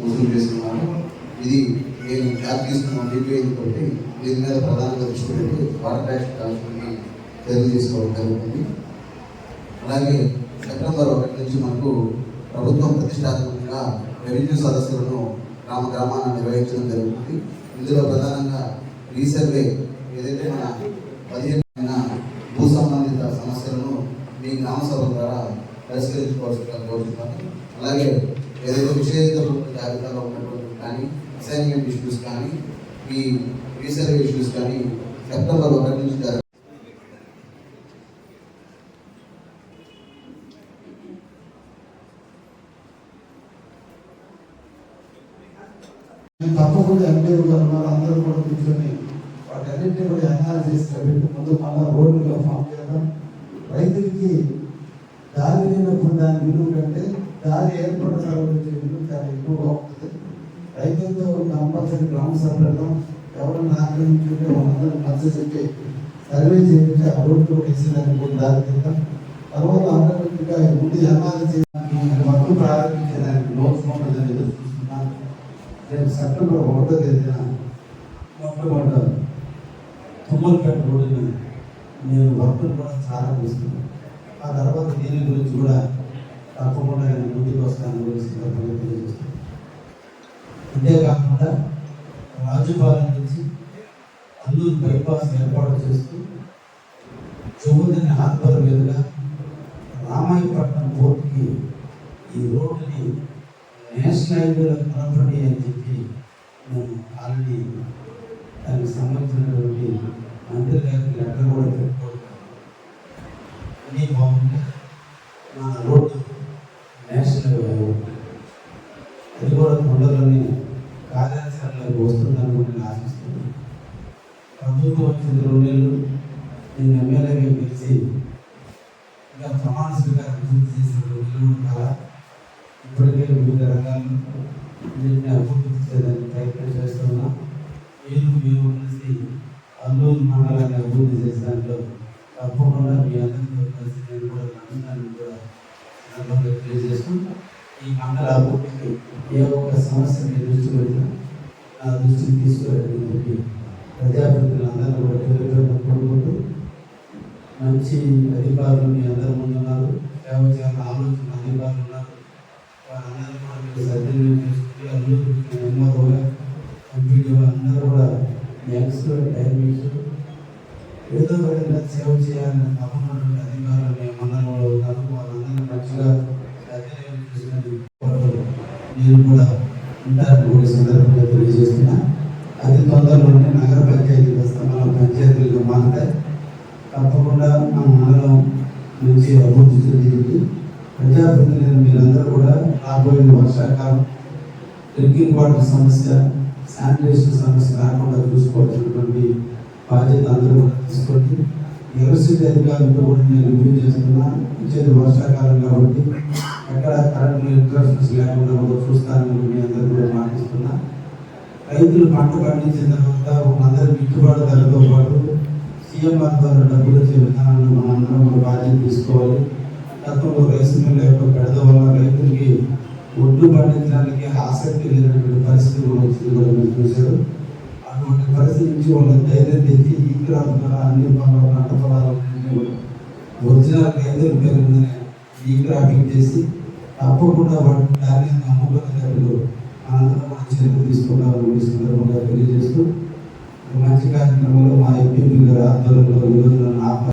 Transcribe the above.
వసూలు చేస్తున్నాను. ఇది నేను క్యాబ్ తీసుకున్నాను డిపిఐ తోటి దీని మీద ప్రధానంగా దృష్టి పెట్టి వాటర్ ట్యాక్స్ ట్రాన్స్ఫర్ని చర్యలు తీసుకోవడం జరుగుతుంది. అలాగే సెప్టెంబర్ ఒకటి నుంచి మనకు ప్రభుత్వం ప్రతిష్టాత్మకంగా రెవెన్యూ సదస్సులను గ్రామ గ్రామాన నిర్వహించడం జరుగుతుంది. ఇందులో ప్రధానంగా రీసర్వే ఏదైతే మన పదిహేను భూ సంబంధిత సమస్యలను మీ గ్రామ సభ ద్వారా పరిష్కరించుకోవాల్సిందిగా కోరుతున్నాను. అలాగే ఏదైతే విషయ జాబితాలో ఉన్నటువంటి కానీ అసైన్మెంట్ ఇష్యూస్ కానీ ఈ రీసర్వే ఇష్యూస్ కానీ సెప్టెంబర్ ఒకటి నుంచి జరగ తప్పకుండా ఎంపీ గారు ఉన్నారు. అందరూ కూడా కూర్చొని వాటన్నింటినీ కూడా అనాలిసిస్ పెట్టి ముందు మళ్ళా రోడ్లుగా ఫామ్ చేద్దాం. రైతులకి దారి లేనప్పుడు దాని విలువ కంటే దారి ఏర్పడిన తర్వాత చాలా ఎక్కువగా ఉంటుంది రైతులతో కంపల్సరీ గ్రామ సభ ఎవరైనా ఆక్రమించుంటే వాళ్ళందరూ మద్దతు చెప్పి సర్వే చేయించి ఆ రోడ్లు వేసేదాన్ని కూడా దారి తీద్దాం. తర్వాత ఆటోమేటిక్గా ముందు అనాలిసిస్ చేయడానికి మొత్తం ప్రారంభించేదానికి లోన్స్ ఉంటుందని ఎదురు చూస్తున్నాను. రేపు సెప్టెంబర్ ఒకటో తేదీన మొట్టమొదట తుమ్మలపేట రోడ్డుని నేను వర్క్ కూడా ప్రారంభిస్తున్నాను ఆ తర్వాత దీని గురించి కూడా తప్పకుండా నేను ముందుకు వస్తాను గురించి తెలియజేస్తాను అంతేకాకుండా రాజుపాలెం నుంచి అల్లూరు బైపాస్ ఏర్పాటు చేస్తూ చౌదరిని ఆత్మల మీదుగా రామాయపట్నం పోర్టుకి ఈ రోడ్డుని నేషనల్ హైవేలో కనపడి అని చెప్పి నేను ఆల్రెడీ దానికి సంబంధించినటువంటి మంత్రి గారికి లెటర్ కూడా పెట్టుకోవడం అన్నీ బాగుంటే మన రోడ్డు నేషనల్ హైవే అవుతుంది. అది కూడా తొందరలోనే కార్యాచరణలోకి వస్తుందని కూడా నేను ఆశిస్తున్నాను ప్రభుత్వం వచ్చిన రెండు నెలలు నేను ఎమ్మెల్యేగా పిలిచి ఇంకా ప్రమాణ స్వీకారం పూర్తి చేసిన రెండు నెలలు ఇప్పటికే వివిధ రంగాల్లో వీటిని అభివృద్ధి చేయడానికి ప్రయత్నం చేస్తున్నా మీరు మీరు కలిసి అల్లూరు మండలాన్ని అభివృద్ధి చేసే దాంట్లో తప్పకుండా మీ అందరితో కలిసి నేను కూడా నమ్ముతానని కూడా తెలియజేస్తూ ఈ మండల అభివృద్ధికి ఏ ఒక్క సమస్య మీ దృష్టి పెట్టినా నా దృష్టికి తీసుకురావడానికి చెప్పి ప్రజాప్రతినిధులందరూ కూడా పేరు కోరుకుంటూ మంచి అధికారులు మీ అందరి ముందు ఉన్నారు. సేవ చేయాలని ఆలోచన అధికారులు ఉన్నారు. వారందరూ కూడా మీరు సద్వినియోగం చేసుకుని అల్లుడు ఎంఆర్ఓగా ఎంపీడీఓ అందరూ కూడా ఎక్స్పర్ట్ టైమింగ్స్ ఏదో విధంగా సేవ చేయాలని తప్పనటువంటి కూడా ఉంటారని కూడా సందర్భంగా తెలియజేస్తున్నా. అతి తొందరలోనే నగర పంచాయతీ వ్యవస్థ మన పంచాయతీలుగా మారుతాయి తప్పకుండా మన మండలం నుంచి అభివృద్ధి చెందింది ప్రజాప్రతినిధులు మీరందరూ కూడా రాబోయే వర్షాకాలం డ్రింకింగ్ వాటర్ సమస్య శానిటేషన్ సమస్య రాకుండా చూసుకోవాల్సినటువంటి బాధ్యత అందరూ కూడా తీసుకోండి. సిటీ అధికారులతో కూడా నేను రివ్యూ చేస్తున్నా. ఇచ్చేది వర్షాకాలం కాబట్టి ఎక్కడ కరెంట్ ఇంట్రెస్ట్ లేకుండా కూడా చూస్తాను మీ అందరూ కూడా మాటిస్తున్నా రైతులు పంట పండించిన తర్వాత మనందరి గిట్టుబాటు ధరతో పాటు సీఎంఆర్ ద్వారా డబ్బులు వచ్చే విధానాన్ని మనందరం అందరం బాధ్యత తీసుకోవాలి. గతంలో రైస్ మిల్ యొక్క పెడత వల్ల రైతులకి ఒడ్డు పండించడానికి ఆసక్తి లేనటువంటి పరిస్థితి కూడా వచ్చింది కూడా మీరు చూశారు. అటువంటి పరిస్థితి నుంచి వాళ్ళ ధైర్యం తెచ్చి ఈ క్రాప్ ద్వారా అన్ని పనులు పంట పొలాలు ఒరిజినల్ రైతులు పేరు ఈ క్రాపింగ్ చేసి తప్పకుండా పడుతుంటారని ధాన్యాన్ని అమ్ముకునేటప్పుడు మన చర్యలు తీసుకుంటామని ఈ సందర్భంగా తెలియజేస్తూ మంచి కార్యక్రమంలో మా ఎంపీ గారి ఆధ్వర్యంలో ఈరోజు